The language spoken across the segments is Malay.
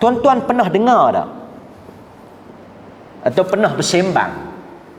Tuan-tuan pernah dengar tak? Atau pernah bersembang?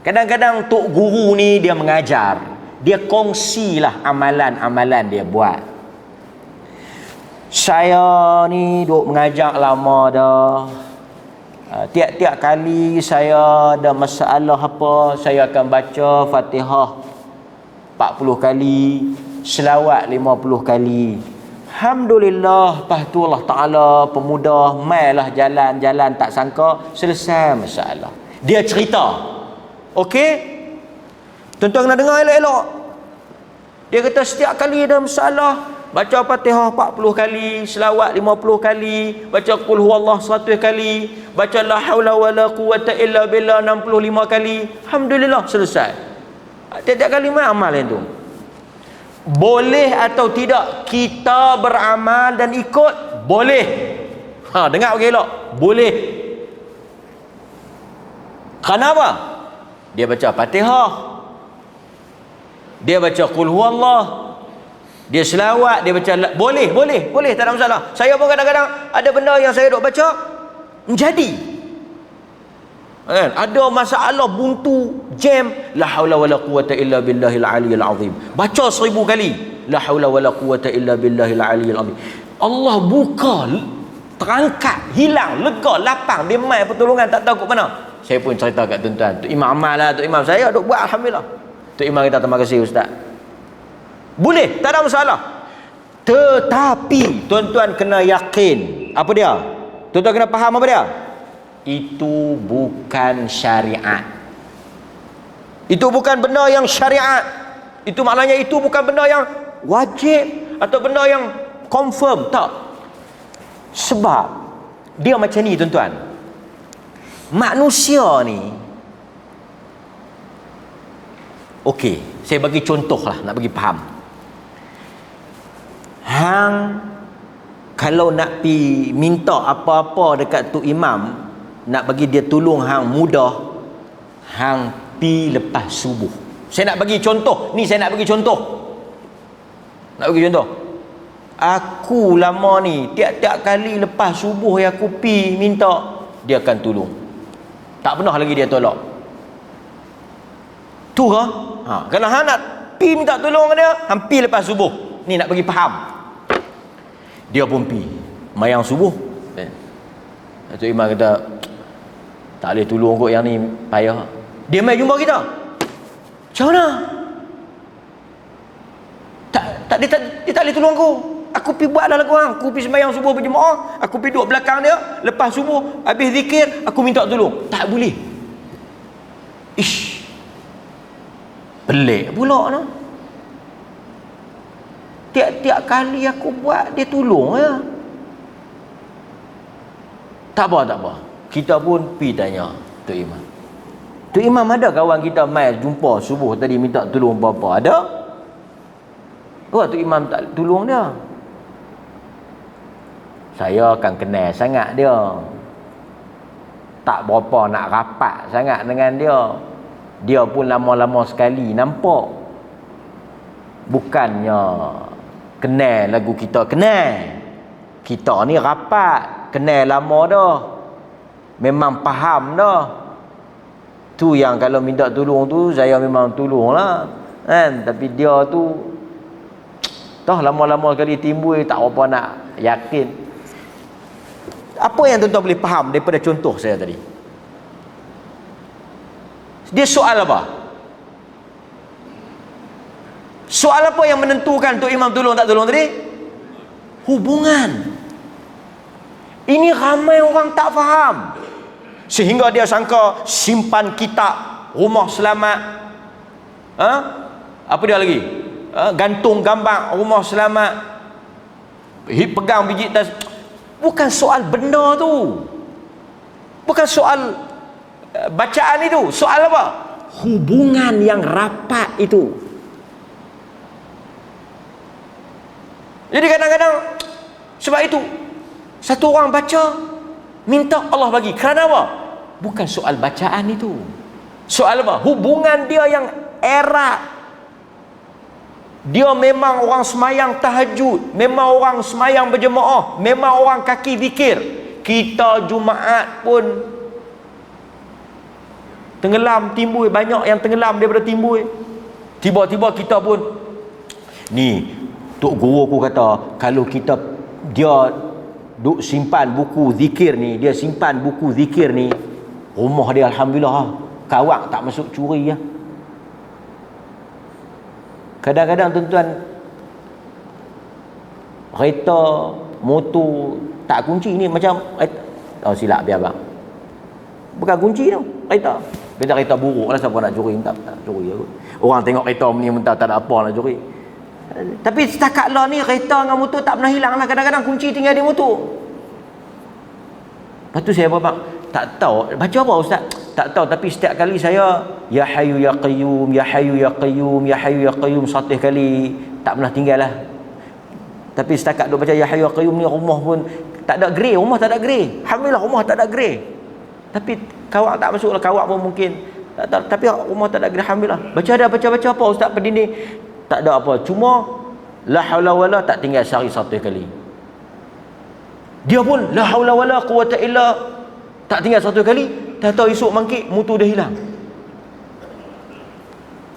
Kadang-kadang tok guru ni dia mengajar. Dia kongsilah amalan-amalan dia buat. Saya ni duk mengajar lama dah. Uh, tiap-tiap kali saya ada masalah apa, saya akan baca Fatihah 40 kali, selawat 50 kali. Alhamdulillah, lepas tu Allah Ta'ala pemuda, mailah jalan-jalan tak sangka, selesai masalah. Dia cerita. Okey? Tuan-tuan kena dengar elok-elok. Dia kata setiap kali ada masalah, baca Fatihah 40 kali, selawat 50 kali, baca qul huwallah 100 kali, baca la haula wala quwata illa billah 65 kali. Alhamdulillah selesai. Tiap-tiap kali mai amal yang tu. Boleh atau tidak kita beramal dan ikut? Boleh. Ha, dengar bagi elok. Boleh. Kenapa? Dia baca Fatihah. Dia baca qul huwallah. Dia selawat, dia baca boleh, boleh, boleh, tak ada masalah. Saya pun kadang-kadang ada benda yang saya duk baca menjadi. Kan? Ada masalah buntu, jam, la haula wala quwata illa billahil aliyil azim. Baca seribu kali, la haula wala quwata illa billahil aliyil azim. Allah buka terangkat, hilang, lega, lapang, dia mai pertolongan tak tahu kat mana. Saya pun cerita kat tuan-tuan, tu imam amal lah, tu imam saya duk buat alhamdulillah. Tu imam kita terima kasih ustaz. Boleh, tak ada masalah. Tetapi tuan-tuan kena yakin. Apa dia? Tuan-tuan kena faham apa dia? Itu bukan syariat. Itu bukan benda yang syariat. Itu maknanya itu bukan benda yang wajib atau benda yang confirm. Tak. Sebab dia macam ni tuan-tuan. Manusia ni Okey, saya bagi contoh lah nak bagi faham hang kalau nak pi minta apa-apa dekat tu imam nak bagi dia tolong hang mudah hang pi lepas subuh. Saya nak bagi contoh. Ni saya nak bagi contoh. Nak bagi contoh? Aku lama ni tiap-tiap kali lepas subuh yang aku pi minta dia akan tolong tak pernah lagi dia tolak. Tu ke ha, kalau hang nak pi minta tolong dia hang pi lepas subuh. Ni nak bagi faham. Dia pun pi. Mayang subuh. Eh. Datuk Imam kata tak boleh tolong kot yang ni payah. Dia mai jumpa kita. Macam mana? Tak, tak, dia, tak, dia tak boleh tolong aku. Aku pi buat dah lagu hang aku pi sembahyang subuh berjemaah aku pi duduk belakang dia lepas subuh habis zikir aku minta tolong. Tak boleh. Ish. Pelik pula no? tiap-tiap kali aku buat dia tolong ya. Tak apa tak apa. Kita pun pi tanya tu imam. Tu imam ada kawan kita mai jumpa subuh tadi minta tolong apa-apa? Ada? Oh tu imam tak tolong dia. Saya akan kenal sangat dia. Tak berapa nak rapat sangat dengan dia. Dia pun lama-lama sekali nampak. Bukannya kenal lagu kita kenal kita ni rapat kenal lama dah memang faham dah tu yang kalau minta tolong tu saya memang tolong lah kan tapi dia tu toh lama-lama kali timbul tak apa nak yakin apa yang tuan-tuan boleh faham daripada contoh saya tadi dia soal apa Soal apa yang menentukan tu imam tolong tak tolong tadi? Hubungan. Ini ramai orang tak faham. Sehingga dia sangka simpan kitab rumah selamat. Ha? Apa dia lagi? Ha? Gantung gambar rumah selamat. Pegang biji tas. Bukan soal benda tu. Bukan soal uh, bacaan itu. Soal apa? Hubungan yang rapat itu. Jadi kadang-kadang sebab itu satu orang baca minta Allah bagi. Kerana apa? Bukan soal bacaan itu. Soal apa? Hubungan dia yang erat. Dia memang orang semayang tahajud, memang orang semayang berjemaah, memang orang kaki zikir. kita Jumaat pun tenggelam timbul banyak yang tenggelam daripada timbul tiba-tiba kita pun ni Tok Guru aku kata kalau kita dia duk simpan buku zikir ni dia simpan buku zikir ni rumah dia Alhamdulillah kawak tak masuk curi ya. kadang-kadang tuan-tuan kereta motor tak kunci ni macam oh silap biar bang bukan kunci tu kereta kereta kereta buruk lah siapa nak curi tak, tak curi aku. orang tengok kereta ni mentah tak ada apa nak curi tapi setakat lah ni kereta dengan motor tak pernah hilang lah. Kadang-kadang kunci tinggal di motor. Lepas tu saya bang tak tahu baca apa ustaz? Tak tahu tapi setiap kali saya ya hayu ya qayyum ya hayu ya qayyum ya hayu ya qayyum satu kali tak pernah tinggal lah. Tapi setakat duk baca ya hayu ya qayyum ni rumah pun tak ada grey rumah tak ada grey. Alhamdulillah rumah tak ada grey. Tapi kawak tak masuk lah kawak pun mungkin. Tak, tak, tapi rumah tak ada grey alhamdulillah. Baca ada baca baca apa ustaz? Pendini tak ada apa. Cuma la haula wala tak tinggal sehari satu kali. Dia pun la haula wala quwata illa tak tinggal satu kali tak tahu esok mangkit mutu dah hilang.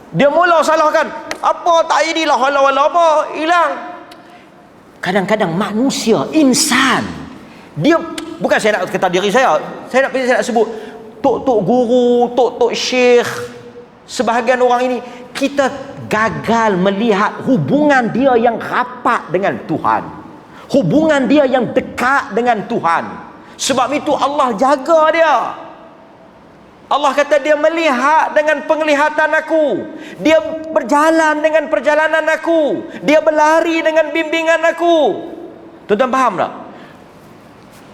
Dia mula salahkan apa tak ini la haula wala apa? Hilang. Kadang-kadang manusia insan dia bukan saya nak kata diri saya saya nak saya nak sebut tok-tok guru tok-tok syekh sebahagian orang ini kita gagal melihat hubungan dia yang rapat dengan Tuhan hubungan dia yang dekat dengan Tuhan sebab itu Allah jaga dia Allah kata dia melihat dengan penglihatan aku. Dia berjalan dengan perjalanan aku. Dia berlari dengan bimbingan aku. Tuan-tuan faham tak?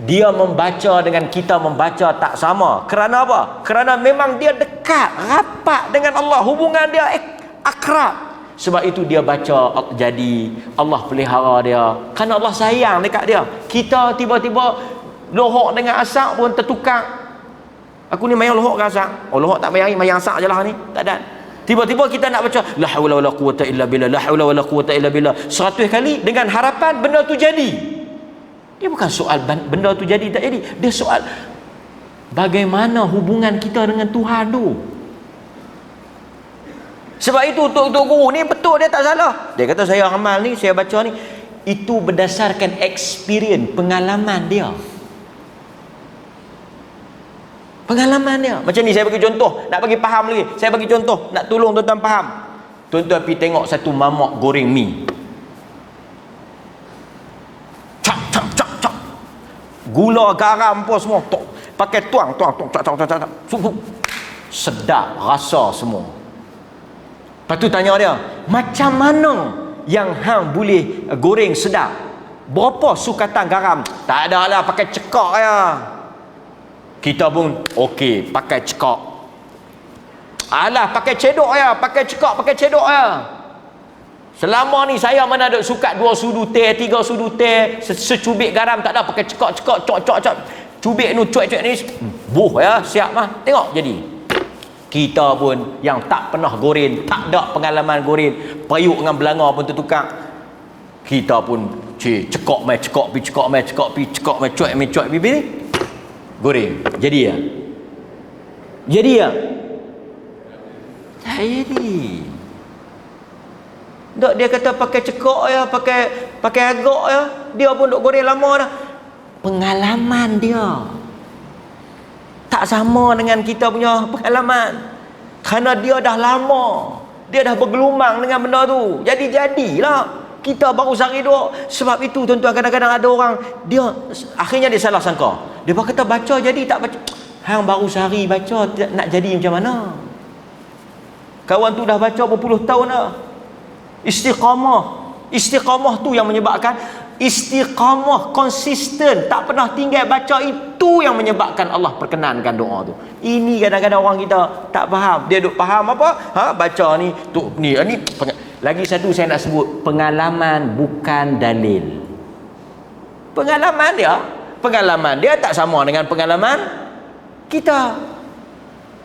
Dia membaca dengan kita membaca tak sama. Kerana apa? Kerana memang dia dekat, rapat dengan Allah. Hubungan dia akrab. Sebab itu dia baca jadi Allah pelihara dia. Kerana Allah sayang dekat dia. Kita tiba-tiba lohok dengan asap pun tertukar Aku ni mayang lohok ke asak? Oh lohok tak mayang, mayang asak je lah ni. Tak ada. Tiba-tiba kita nak baca la haula wala quwata illa billah, la haula wala quwata illa billah 100 kali dengan harapan benda tu jadi. Dia bukan soal benda tu jadi tak jadi. Dia soal bagaimana hubungan kita dengan Tuhan tu. Sebab itu tok-tok guru ni betul dia tak salah. Dia kata saya amal ni, saya baca ni itu berdasarkan experience, pengalaman dia. Pengalaman dia. Macam ni saya bagi contoh. Nak bagi faham lagi. Saya bagi contoh. Nak tolong tuan-tuan faham. Tuan-tuan pergi tengok satu mamak goreng mi. Gula, garam apa semua. Tok. Pakai tuang, tuang, tuang, cak, cak, cak, cak. Sedap rasa semua. Lepas tu tanya dia. Macam mana yang hang boleh goreng sedap? Berapa sukatan garam? Tak ada lah pakai cekak ya kita pun okey pakai cekak alah pakai cedok ya pakai cekak pakai cedok ya selama ni saya mana ada sukat dua sudu teh tiga sudu teh secubit garam tak ada pakai cekak cekak cok cok cok. Cubit ni cuek cuek ni buh ya siap mah. Tengok jadi. Kita pun yang tak pernah goreng tak ada pengalaman goreng payuk dengan belanga pun tertukar. Kita pun cekak mai cekak pi cekak mai cekak pi cekak mai cuek mai cuek pi ni goreng. Jadi ya? Jadi ya? Jadi Dok dia kata pakai cekok ya, pakai pakai agak ya. Dia pun dok goreng lama dah. Pengalaman dia. Tak sama dengan kita punya pengalaman. Kerana dia dah lama. Dia dah bergelumang dengan benda tu. Jadi jadilah. Kita baru sehari dua. Sebab itu tuan-tuan kadang-kadang ada orang. Dia akhirnya dia salah sangka. Dia kata baca jadi tak baca. Hang baru sehari baca nak jadi macam mana? Kawan tu dah baca berpuluh tahun dah. Istiqamah. Istiqamah tu yang menyebabkan istiqamah konsisten. Tak pernah tinggal baca itu yang menyebabkan Allah perkenankan doa tu. Ini kadang-kadang orang kita tak faham. Dia duk faham apa? Ha baca ni tu ni ni. Lagi satu saya nak sebut pengalaman bukan dalil. Pengalaman dia pengalaman dia tak sama dengan pengalaman kita.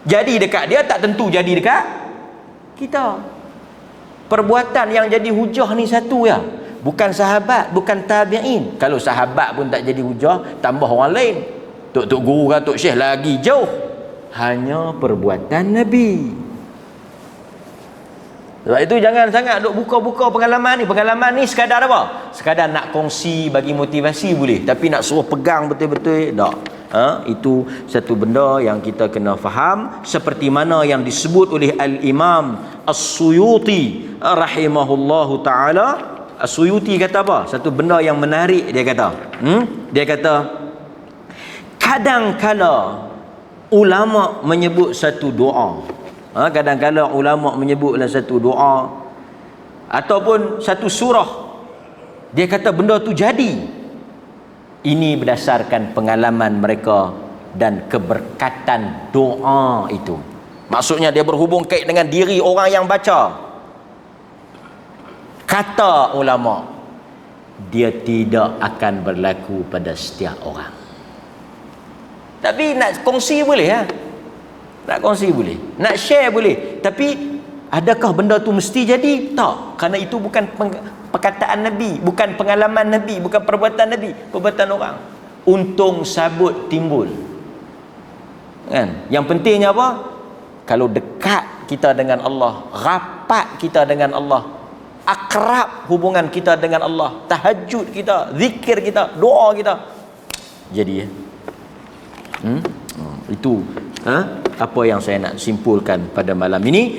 Jadi dekat dia tak tentu jadi dekat kita perbuatan yang jadi hujah ni satu ya. Bukan sahabat bukan tabi'in. Kalau sahabat pun tak jadi hujah tambah orang lain. Tok-tok guru tok syekh lagi jauh. Hanya perbuatan nabi sebab itu jangan sangat duk buka-buka pengalaman ni. Pengalaman ni sekadar apa? Sekadar nak kongsi bagi motivasi boleh. Tapi nak suruh pegang betul-betul, tak. Ha? Itu satu benda yang kita kena faham. Seperti mana yang disebut oleh Al-Imam As-Suyuti rahimahullahu ta'ala. As-Suyuti kata apa? Satu benda yang menarik dia kata. Hmm? Dia kata, kadang kala ulama menyebut satu doa ha, kadang-kadang ulama menyebut satu doa ataupun satu surah. Dia kata benda tu jadi. Ini berdasarkan pengalaman mereka dan keberkatan doa itu. Maksudnya dia berhubung kait dengan diri orang yang baca. Kata ulama dia tidak akan berlaku pada setiap orang. Tapi nak kongsi boleh ya nak kongsi boleh. Nak share boleh. Tapi adakah benda tu mesti jadi? Tak. Kerana itu bukan perkataan Nabi. Bukan pengalaman Nabi. Bukan perbuatan Nabi. Perbuatan orang. Untung sabut timbul. Kan? Yang pentingnya apa? Kalau dekat kita dengan Allah. Rapat kita dengan Allah. Akrab hubungan kita dengan Allah. Tahajud kita. Zikir kita. Doa kita. Jadi ya. Hmm? Oh, itu ha? Apa yang saya nak simpulkan pada malam ini